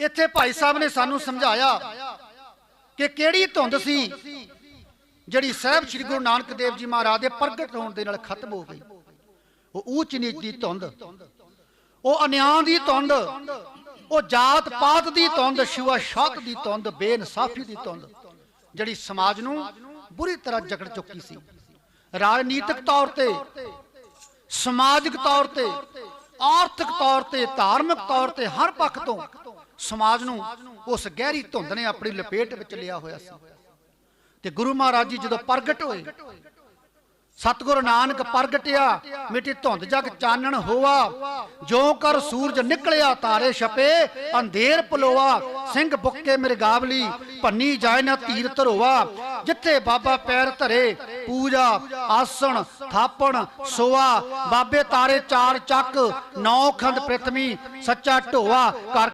ਇੱਥੇ ਭਾਈ ਸਾਹਿਬ ਨੇ ਸਾਨੂੰ ਸਮਝਾਇਆ ਕਿ ਕਿਹੜੀ ਧੁੰਦ ਸੀ ਜਿਹੜੀ ਸਾਹਿਬ ਸ੍ਰੀ ਗੁਰੂ ਨਾਨਕ ਦੇਵ ਜੀ ਮਹਾਰਾਜ ਦੇ ਪ੍ਰਗਟ ਹੋਣ ਦੇ ਨਾਲ ਖਤਮ ਹੋ ਗਈ। ਉਹ ਊਚ ਨੀਚ ਦੀ ਧੁੰਦ, ਉਹ ਅਨਿਆਂ ਦੀ ਧੁੰਦ, ਉਹ ਜਾਤ ਪਾਤ ਦੀ ਧੁੰਦ ਸ਼ਿਵਾ ਸ਼ਾਕ ਦੀ ਧੁੰਦ, ਬੇਇਨਸਾਫੀ ਦੀ ਧੁੰਦ, ਜਿਹੜੀ ਸਮਾਜ ਨੂੰ ਬੁਰੀ ਤਰ੍ਹਾਂ ਜਕੜ ਚੁੱਕੀ ਸੀ। ਰਾਜਨੀਤਿਕ ਤੌਰ ਤੇ, ਸਮਾਜਿਕ ਤੌਰ ਤੇ, ਆਰਥਿਕ ਤੌਰ ਤੇ, ਧਾਰਮਿਕ ਤੌਰ ਤੇ, ਹਰ ਪੱਖ ਤੋਂ ਸਮਾਜ ਨੂੰ ਉਸ ਗਹਿਰੀ ਧੁੰਦ ਨੇ ਆਪਣੀ ਲਪੇਟ ਵਿੱਚ ਲਿਆ ਹੋਇਆ ਸੀ। ਤੇ ਗੁਰੂ ਮਹਾਰਾਜ ਜੀ ਜਦੋਂ ਪ੍ਰਗਟ ਹੋਏ, ਸਤਿਗੁਰੂ ਨਾਨਕ ਪ੍ਰਗਟਿਆ, ਮਿੱਟੀ ਧੁੰਦ ਜਗ ਚਾਨਣ ਹੋਆ ਜੋ ਕਰ ਸੂਰਜ ਨਿਕਲਿਆ, ਤਾਰੇ ਛਪੇ, ਅੰਧੇਰ ਪਲੋਆ ਸਿੰਘ ਬੁੱਕੇ ਮਿਰਗਾਵਲੀ ਭੰਨੀ ਜਾਏ ਨਾ ਤੀਰ ਧਰੋਆ ਜਿੱਥੇ ਬਾਬਾ ਪੈਰ ਧਰੇ, ਪੂਜਾ, ਆਸਣ, ਥਾਪਣ, ਸੋਆ, ਬਾਬੇ ਤਾਰੇ ਚਾਰ ਚੱਕ, ਨੌ ਖੰਡ ਪ੍ਰithvi ਸੱਚਾ ਢੋਆ ਕਰ